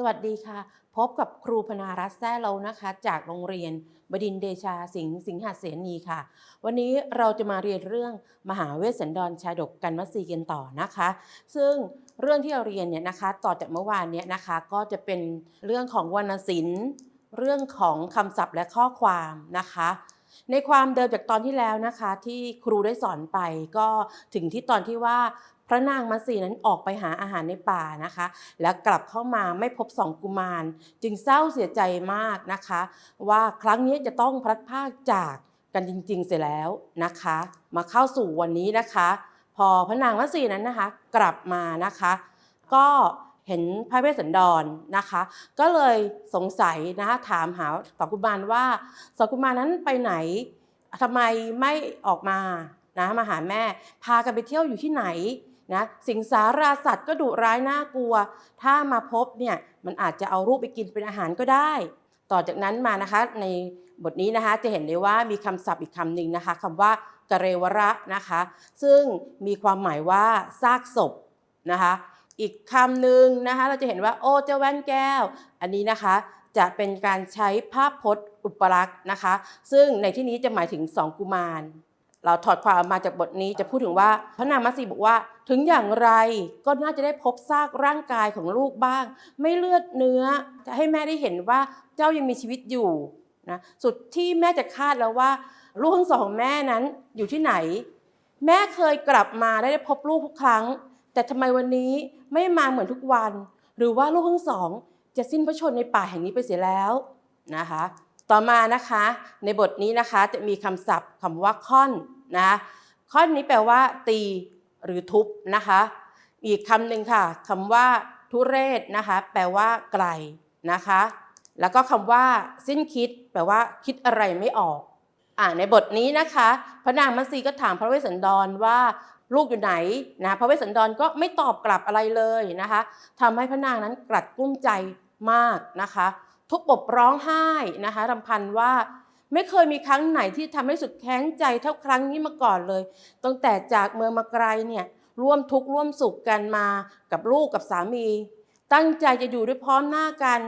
สวัสดีค่ะ พบกับครูพนารัตน์แซ่เรานะคะ จากโรงเรียนบดินเดชาสิงห์สิงหเสนีค่ะ วันนี้เราจะมาเรียนเรื่องมหาเวสสันดรชาดกกันวสีกันต่อนะคะ ซึ่งเรื่องที่เราเรียนเนี่ยนะคะ ต่อจากเมื่อวานเนี่ยนะคะ ก็จะเป็นเรื่องของวรรณศิลป์ เรื่องของคำศัพท์และข้อความนะคะในความเดิมจากตอนที่แล้วนะคะ ที่ครูได้สอนไปก็ถึงที่ตอนที่ว่า พระนางมัสีนั้นออกไปหาอาหารในป่านะคะ แล้วกลับเข้ามาไม่พบสองกุมาร จึงเศร้าเสียใจมากนะคะ ว่าครั้งนี้จะต้องพลัดพรากจากกันจริงๆเสียแล้วนะคะ มาเข้าสู่วันนี้นะคะ พอพระนางมัสีนั้นนะคะ กลับมานะคะ ก็เห็นพระเวสสันดรนะคะ ก็เลยสงสัยนะคะถามหาสองกุมารว่าสองกุมารนั้นไปไหนทำไมไม่ออกมานะมาหาแม่ พากันไปเที่ยวอยู่ที่ไหน นะสิงสาราสัตว์ก็ดุร้ายน่ากลัว ถ้ามาพบเนี่ยมันอาจจะเอารูปไปกินเป็นอาหารก็ได้ ต่อจากนั้นมานะคะในบทนี้นะคะจะเห็นได้ว่ามีคำศัพท์อีกคำหนึ่งนะคะคำว่ากเรวระนะคะ ซึ่งมีความหมายว่าซากศพนะคะอีกคำหนึ่งนะคะเราจะเห็นว่าโอ้เจ้าแว่นแก้ว อันนี้นะคะจะเป็นการใช้ภาพพจน์อุปลักษณ์นะคะ ซึ่งในที่นี้จะหมายถึงสองกุมาร เราถอดความมาจากบทนี้จะพูดถึงว่าพระนางมัตสีบอกว่า ถึงอย่างไรก็น่าจะได้พบซากร่างกายของลูกบ้าง ไม่เลือดเนื้อจะให้แม่ได้เห็นว่าเจ้ายังมีชีวิตอยู่นะสุดที่แม่จะคาดแล้วว่า ลูกทั้งสองแม่นั้นอยู่ที่ไหน แม่เคยกลับมาได้พบลูกทุกครั้ง แต่ทำไมวันนี้ไม่มาเหมือนทุกวัน หรือว่าลูกทั้งสอง จะสิ้นพระชนในป่าแห่งนี้ไปเสียแล้วนะคะ ต่อมานะคะในบทนี้นะคะจะมีคำศัพท์คำว่าค่อนนะค่อนนี้แปลว่า ตีหรือทุบนะคะ อีกคำหนึ่งค่ะคำว่า ทุเรศนะคะ แปลว่า ไกลนะคะ แล้วก็คำว่า สิ้นคิด แปลว่า คิดอะไรไม่ออกอ่าในบทนี้นะคะ พระนางมัสีก็ถามพระเวสสันดรว่าลูกอยู่ไหนนะพระเวสสันดรก็ไม่ตอบกลับอะไรเลยนะคะทำให้พระนางนั้นกลัดกุ้มใจมากนะคะ ทุกปบร้องไห้นะคะรำพันว่าไม่เคยมีครั้งไหนที่ทำให้สุดแค้นใจเท่าครั้งนี้มาก่อนเลย ตั้งแต่จากเมืองมาไกลเนี่ยร่วมทุกข์ร่วมสุขกันมากับลูกกับสามี ตั้งใจจะอยู่ด้วยพร้อมหน้ากัน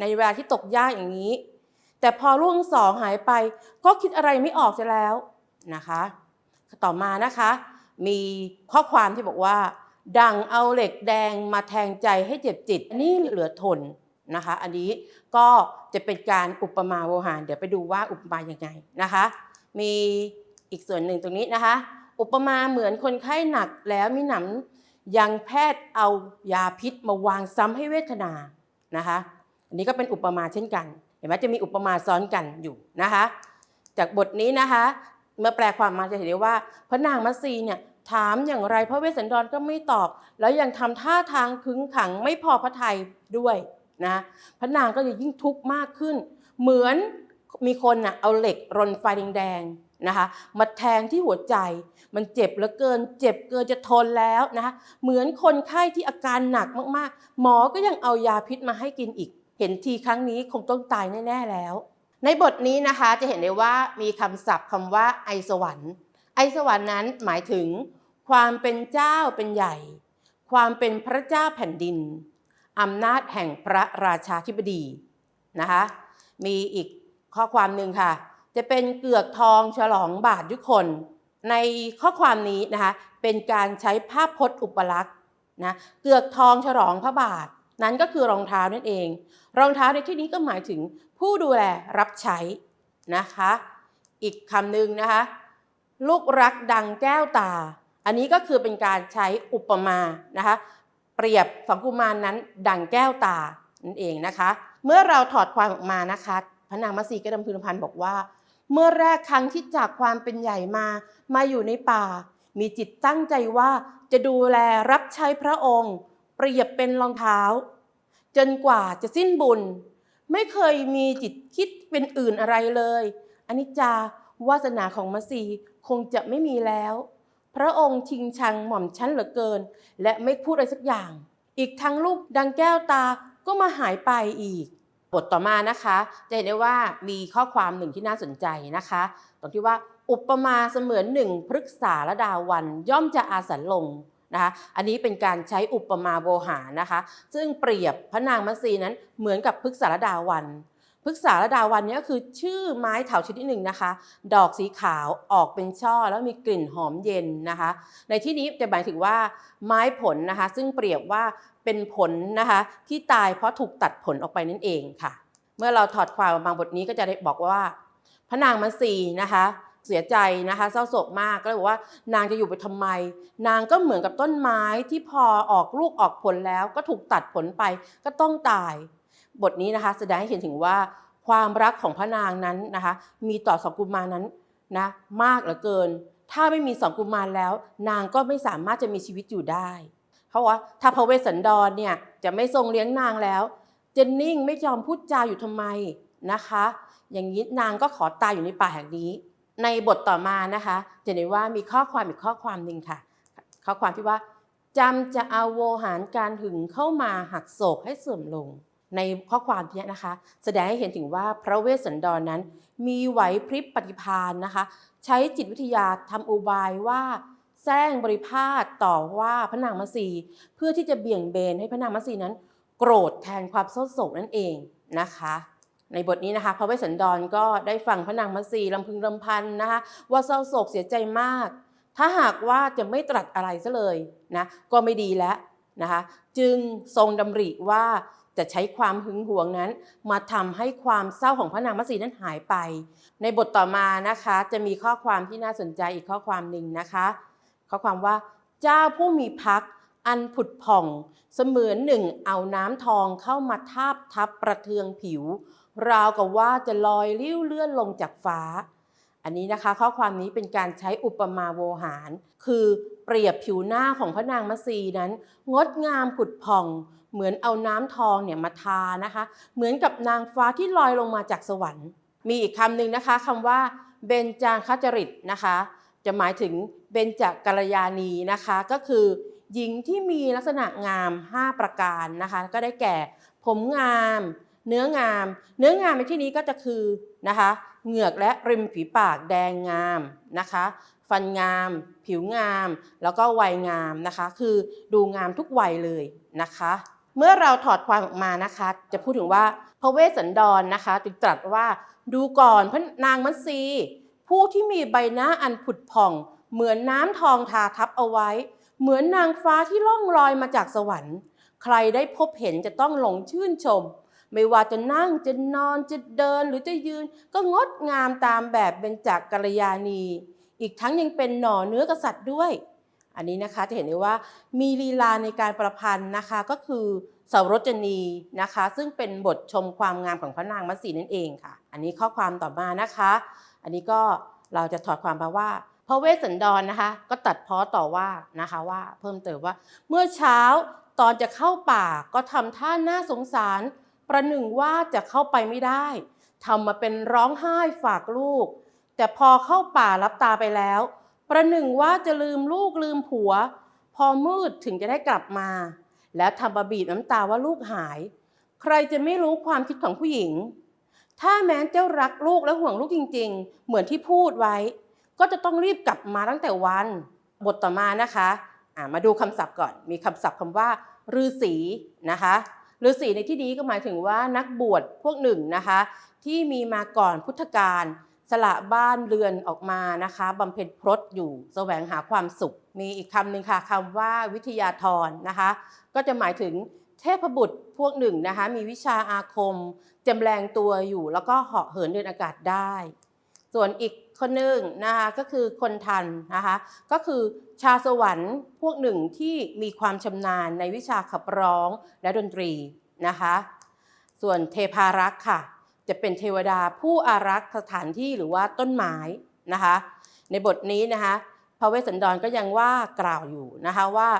ในเวลาที่ตกยากอย่างนี้ แต่พอลูกทั้งสองหายไป ก็คิดอะไรไม่ออกเสียแล้วนะคะ ต่อมานะคะ มีข้อความที่บอกว่า ดังเอาเหล็กแดงมาแทงใจให้เจ็บจิตนนี้เหลือทน นะคะ อันนี้ก็จะเป็นการอุปมาโวหาร เดี๋ยวไปดูว่าอุปมาอยังไงนะคะ มีอีกส่วนหนึ่งตรงนี้นะคะ อุปมาเหมือนคนไข้หนักแล้วมีหนำยังแพทย์เอายาพิษมาวางซ้ำให้เวทนานะคะ อันนี้ก็เป็นอุปมาเช่นกัน เห็นไหมจะมีอุปมาซ้อนกันอยู่นะคะ จากบทนี้นะคะ เมื่อแปลความมาจะเห็นได้ว่า พระนางมัตสีเนี่ยถามอย่างไรพระเวสสันดรก็ไม่ตอบ แล้วยังทำท่าทางขึงขังไม่พอพระทัยด้วย นะพระนางก็จะยิ่งทุกข์มากขึ้น เหมือนมีคนน่ะเอาเหล็กรนไฟแดงๆนะคะมาแทงที่หัวใจมันเจ็บเหลือเกิน เจ็บเกินจะทนแล้วนะคะเหมือนคนไข้ที่อาการหนักมากๆ หมอก็ยังเอายาพิษมาให้กินอีก เห็นทีครั้งนี้คงต้องตายแน่ๆแล้ว ในบทนี้นะคะจะเห็นได้ว่ามีคำศัพท์คำว่าไอสวรรค์ ไอสวรรค์นั้นหมายถึง ความเป็นเจ้าเป็นใหญ่ ความเป็นพระเจ้าแผ่นดิน อำนาจแห่งพระราชาธิบดีนะคะมีอีกข้อความหนึ่งค่ะ จะเป็นเกือกทองฉลองบาทยุคน ในข้อความนี้นะคะเป็นการใช้ภาพพจน์อุปลักษณ์นะเกือกทองฉลองพระบาท นั้นก็คือรองเท้านั่นเอง รองเท้าในที่นี้ก็หมายถึงผู้ดูแลรับใช้นะคะ อีกคำหนึ่งนะคะ ลูกรักดังแก้วตา อันนี้ก็คือเป็นการใช้อุปมานะคะ เปรียบสองกุมารนนั้นดั่งแก้วตานั่นเองนะคะ เมื่อเราถอดความออกมานะคะ พระนางมัสีก็ดำพึงพันบอกว่า เมื่อแรกครั้งที่จากความเป็นใหญ่มามาอยู่ในป่า มีจิตตั้งใจว่าจะดูแลรับใช้พระองค์ เปรียบเป็นรองเท้า จนกว่าจะสิ้นบุญ ไม่เคยมีจิตคิดเป็นอื่นอะไรเลยอนนี้จาวาสนาของมัสีคงจะไม่มีแล้ว พระองค์ชิงชังหม่อมชั้นเหลือเกิน และไม่พูดอะไรสักอย่าง อีกทั้งลูกดังแก้วตาก็มาหายไปอีก บทต่อมานะคะ จะเห็นได้ว่ามีข้อความหนึ่งที่น่าสนใจนะคะ ตรงที่ว่าอุปมาเสมือนหนึ่งพฤกษาละดาวันย่อมจะอาสันลงนะคะ อันนี้เป็นการใช้อุปมาโวหารนะคะ ซึ่งเปรียบพระนางมัตสีนั้นเหมือนกับพฤกษารดาวัน พฤกษารดาวันนี้ก็คือชื่อไม้เถาชนิดหนึ่งนะคะ ดอกสีขาวออกเป็นช่อแล้วมีกลิ่นหอมเย็นนะคะ ในที่นี้จะหมายถึงว่าไม้ผลนะคะ ซึ่งเปรียบว่าเป็นผลนะคะ ที่ตายเพราะถูกตัดผลออกไปนั่นเองค่ะ เมื่อเราถอดความบางบทนี้ก็จะได้บอกว่า พระนางมัสีนะคะ เสียใจนะคะ เศร้าโศกมากก็เลยบอกว่านางจะอยู่ไปทำไม นางก็เหมือนกับต้นไม้ที่พอออกลูกออกผลแล้วก็ถูกตัดผลไปก็ต้องตาย บทนี้นะคะแสดงให้เห็นถึงว่าความรักของพระนางนั้นนะคะ มีต่อสองกุมารนั้นนะมากเหลือเกิน ถ้าไม่มีสองกุมารแล้ว นางก็ไม่สามารถจะมีชีวิตอยู่ได้เพราะว่าถ้าพระเวสสันดรเนี่ยจะไม่ทรงเลี้ยงนางแล้วเจนนิ่งไม่ยอมพูดจาอยู่ทำไมนะคะ อย่างนี้นางก็ขอตายอยู่ในป่าแห่งนี้ ในบทต่อมานะคะจะเห็นว่ามีข้อความอีกข้อความหนึ่งค่ะ ข้อความที่ว่าจำจะเอาโวหารการหึงเข้ามาหักโศกให้เสื่อมลง ในข้อความนี้นะคะ แสดงให้เห็นถึงว่าพระเวสสันดรนนั้น มีไหวพริบปฏิภาณนะคะ ใช้จิตวิทยาทำอุบายว่าแซงบริพาทต่อว่าพระนางมัสีเพื่อที่จะเบี่ยงเบนให้พระนางมัสีนั้น โกรธแทนความเศร้าโศกนั่นเองนะคะ ในบทนี้นะคะ พระเวสสันดรก็ได้ฟังพระนางมัสีลำพึงลำพันนะคะ ว่าเศร้าโศกเสียใจมาก ถ้าหากว่าจะไม่ตรัสอะไรซะเลยนะก็ไม่ดีแล้วนะคะ จึงทรงดำริว่า จะใช้ความหึงหวงนั้น มาทำให้ความเศร้าของพระนางมัสีนั้นหายไป ในบทต่อมานะคะ จะมีข้อความที่น่าสนใจอีกข้อความหนึ่งนะคะ ข้อความว่าเจ้าผู้มีพักอันผุดผ่อง เสมือนหนึ่งเอาน้ำทองเข้ามาทาบทับประเทืองผิว ราวกับว่าจะลอยลิ้วเลื่อนลงจากฟ้า อันนี้นะคะข้อความนี้เป็นการใช้อุปมาโวหาร คือเปรียบผิวหน้าของพระนางมัสีนั้น งดงามผุดผ่อง เหมือนเอาน้ำทองเนี่ยมาทานะคะ เหมือนกับนางฟ้าที่ลอยลงมาจากสวรรค์ มีอีกคำหนึ่งนะคะคำว่าเบญจางคจริตนะคะ จะหมายถึงเบญจกัลยาณีนะคะ ก็คือ หญิงที่มีลักษณะงาม 5 ประการนะคะ ก็ได้แก่ผมงาม เนื้องาม เนื้องามในที่นี้ก็จะคือ นะคะ เหงือกและริมฝีปากแดงงามนะคะ ฟันงาม ผิวงาม แล้วก็วัยงามนะคะ คือดูงามทุกวัยเลยนะคะ เมื่อเราถอดความออกมานะคะ จะพูดถึงว่าพระเวสสันดรนะคะจึงตรัสว่าดูก่อนพระนางมัตสีผู้ที่มีใบหน้าอันผุดผ่อง เหมือนน้ำทองทาทับเอาไว้ เหมือนนางฟ้าที่ล่องลอยมาจากสวรรค์ ใครได้พบเห็นจะต้องหลงชื่นชม ไม่ว่าจะนั่งจะนอนจะเดินหรือจะยืน ก็งดงามตามแบบเบญจกัลยาณี อีกทั้งยังเป็นหน่อเนื้อกษัตริย์ด้วย อันนี้นะคะจะเห็นได้ว่ามีลีลาในการประพันธ์นะคะก็คือสาวรจนีนะคะ ซึ่งเป็นบทชมความงามของพระนางมัสีนั่นเองค่ะ อันนี้ข้อความต่อมานะคะ อันนี้ก็เราจะถอดความมาว่าพระเวสสันดรนะคะ ก็ตัดเพ้อต่อว่านะคะว่า เพิ่มเติมว่า เมื่อเช้าตอนจะเข้าป่าก็ทำท่าน่าสงสาร ประหนึ่งว่าจะเข้าไปไม่ได้ทำมาเป็นร้องไห้ฝากลูก แต่พอเข้าป่ารับตาไปแล้ว ประหนึ่งว่าจะลืมลูกลืมผัว พอมืดถึงจะได้กลับมา แล้วทำบะบีบน้ำตาว่าลูกหาย ใครจะไม่รู้ความคิดของผู้หญิง ถ้าแม้เจ้ารักลูกและห่วงลูกจริง ๆ เหมือนที่พูดไว้ ก็จะต้องรีบกลับมาตั้งแต่วัน บทต่อมานะคะอ่ามาดูคำศัพท์ก่อน มีคำศัพท์คำว่าฤาษีนะคะ ฤาษีในที่นี้ก็หมายถึงว่านักบวชพวกหนึ่งนะคะ ที่มีมาก่อนพุทธกาลสละบ้านเรือนออกมานะคะบำเพ็ญพรตอยู่แสวงหาความสุข มีอีกคำหนึ่งค่ะคำว่าวิทยาธรนะคะ ก็จะหมายถึงเทพบุตรพวกหนึ่งนะคะ มีวิชาอาคมจำแรงตัวอยู่ แล้วก็เหาะเหินเดินอากาศได้ ส่วนอีก คนหนึ่งนะคะก็คือคนทันนะคะก็คือชาสวรรค์พวกหนึ่งที่มีความชำนาญในวิชาขับร้องและดนตรีนะคะส่วนเทพารักษ์ค่ะ จะเป็นเทวดาผู้อารักษ์สถานที่หรือว่าต้นไม้นะคะในบทนี้นะคะพระเวสสันดรก็ยังว่ากล่าวอยู่นะคะว่า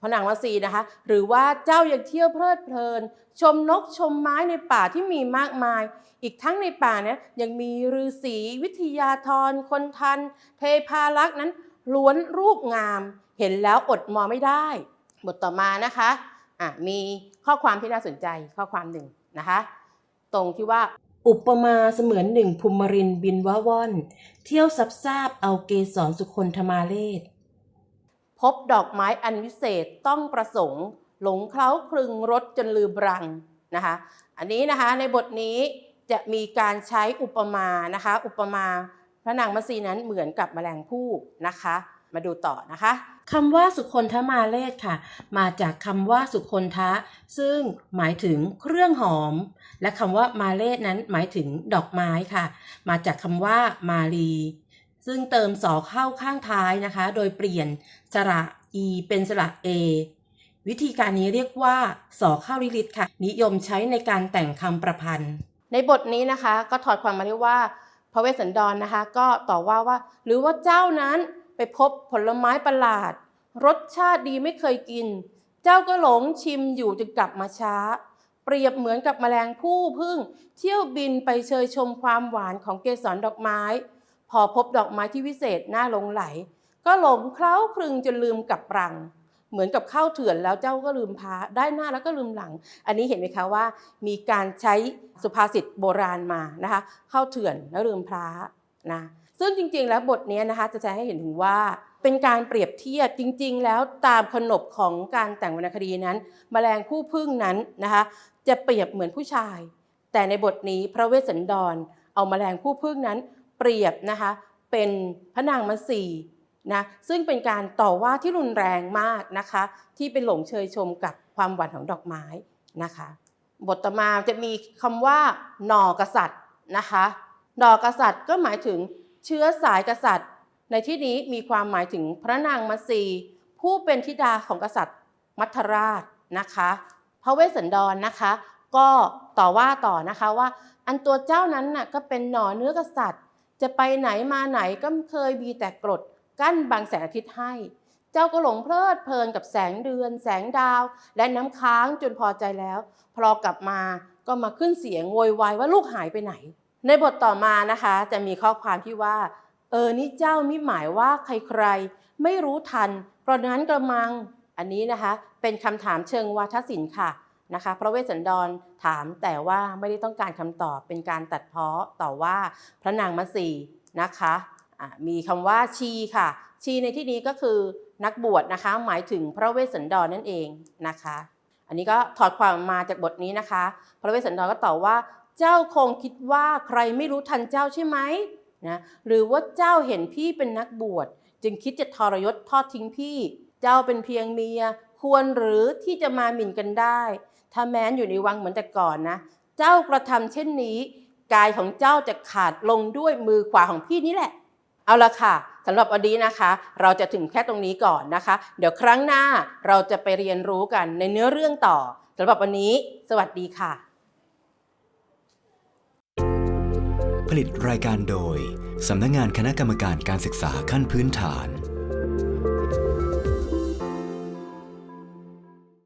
พระนางวสีนะคะ หรือว่าเจ้ายังเที่ยวเพลิดเพลิน ชมนกชมไม้ในป่าที่มีมากมาย อีกทั้งในป่าเนี่ยยังมีฤาษีวิทยาธรคนทัน เทพารักษ์นั้นล้วนรูปงาม เห็นแล้วอดมองไม่ได้ บทต่อมานะคะอะมีข้อความที่น่าสนใจข้อความหนึ่งนะคะ ตรงที่ว่าอุปมาเสมือนหนึ่งภูมิรินบินว่าว่อน เที่ยวซับซาบเอาเกสรสุคนธมาเลศ พบดอกไม้อันวิเศษต้องประสงค์ หลงเคล้าคลึงรถจนลืมรังนะคะอันนี้นะคะในบทนี้จะมีการใช้อุปมานะคะอุปมาพระนางมัสีนั้นเหมือนกับแมลงภู่นะคะ มาดูต่อนะคะคำว่าสุคนทมาเลศค่ะ มาจากคำว่าสุคนทะ ซึ่งหมายถึงเครื่องหอม และคำว่ามาเลศนั้นหมายถึงดอกไม้ค่ะ มาจากคำว่ามาลี ซึ่งเติมสอเข้าข้างท้ายนะคะ โดยเปลี่ยนสระอีเป็นสระเอวิธีการนี้เรียกว่าสอเข้าลิลิตค่ะ นิยมใช้ในการแต่งคำประพันธ์ ในบทนี้นะคะ ก็ถอดความมาได้ว่าพระเวสสันดรนะคะ ก็ต่อว่าว่า หรือว่าเจ้านั้นไปพบผลไม้ประหลาด รสชาติดีไม่เคยกิน เจ้าก็หลงชิมอยู่จึงกลับมาช้า เปรียบเหมือนกับแมลงผู้พึ่ง เที่ยวบินไปเชยชมความหวานของเกสรดอกไม้ พอพบดอกไม้ที่วิเศษน่าหลงไหล ก็หลงเคล้าคลึงจนลืมกลับรัง เหมือนกับข้าวเถื่อนแล้วเจ้าก็ลืมพาได้หน้าแล้วก็ลืมหลัง อันนี้เห็นไหมคะว่า มีการใช้สุภาษิตโบราณมานะคะข้าวเถื่อนแล้วลืมพระนะซึ่งจริงๆ แล้วบทนี้นะคะจะแสดงให้เห็นถึงว่าเป็นการเปรียบเทียบจริง ๆ แล้วตามขนบของการแต่งวรรณคดีนั้นแมลงผู้พึ่งนั้นนะคะจะเปรียบเหมือนผู้ชาย แต่ในบทนี้พระเวสสันดร เอาแมลงผู้พึ่งนั้น เปรียบนะคะเป็นพระนางมัสีนะซึ่งเป็นการต่อว่าที่รุนแรงมากนะคะ ที่เป็นหลงเชยชมกับความหวานของดอกไม้นะคะ บทต่อมาจะมีคำว่าหน่อกษัตริย์นะคะหน่อกษัตริย์ก็หมายถึงเชื้อสายกษัตริย์ ในที่นี้มีความหมายถึงพระนางมัสีผู้เป็นธิดาของกษัตริย์มัทราชนะคะพระเวสสันดรนะคะ ก็ต่อว่าต่อนะคะว่า อันตัวเจ้านั้นน่ะก็เป็นหน่อเนื้อกษัตริย์ จะไปไหนมาไหนก็เคยมีแต่กรดกั้นบังแสงอาทิตย์ให้ เจ้าก็หลงเพลิดเพลินกับแสงเดือน แสงดาว และน้ำค้างจนพอใจแล้ว พอกลับมาก็มาขึ้นเสียงโวยวายว่าลูกหายไปไหน ในบทต่อมานะคะจะมีข้อความที่ว่า เออนี่เจ้ามิหมายว่าใครๆ ไม่รู้ทัน เพราะนั้นกระมังอันนี้นะคะ เป็นคำถามเชิงวาทศิลป์ค่ะ นะคะพระเวสสันดรถามแต่ว่าไม่ได้ต้องการคำตอบเป็นการตัดเพ้อต่อว่าพระนางมัสีนะคะะมีคำว่าชีค่ะ ชีในที่นี้ก็คือนักบวชนะคะหมายถึงพระเวสสันดรนั่นเองนะคะ อันนี้ก็ถอดความมาจากบทนี้นะคะ พระเวสสันดรก็ตอบว่า เจ้าคงคิดว่าใครไม่รู้ทันเจ้าใช่ไหมนะหรือว่าเจ้าเห็นพี่เป็นนักบวช จึงคิดจะทรยศทอดทิ้งพี่ เจ้าเป็นเพียงเมีย ควรหรือที่จะมาหมิ่นกันได้ ถ้าแม้นอยู่ในวังเหมือนแต่ก่อนนะ เจ้ากระทำเช่นนี้ กายของเจ้าจะขาดลงด้วยมือขวาของพี่นี่แหละ เอาละค่ะสำหรับวันนี้นะคะ เราจะถึงแค่ตรงนี้ก่อนนะคะ เดี๋ยวครั้งหน้าเราจะไปเรียนรู้กันในเนื้อเรื่องต่อสำหรับวันนี้ สวัสดีค่ะ ผลิตรายการโดยสำนักงานคณะกรรมการการศึกษาขั้นพื้นฐาน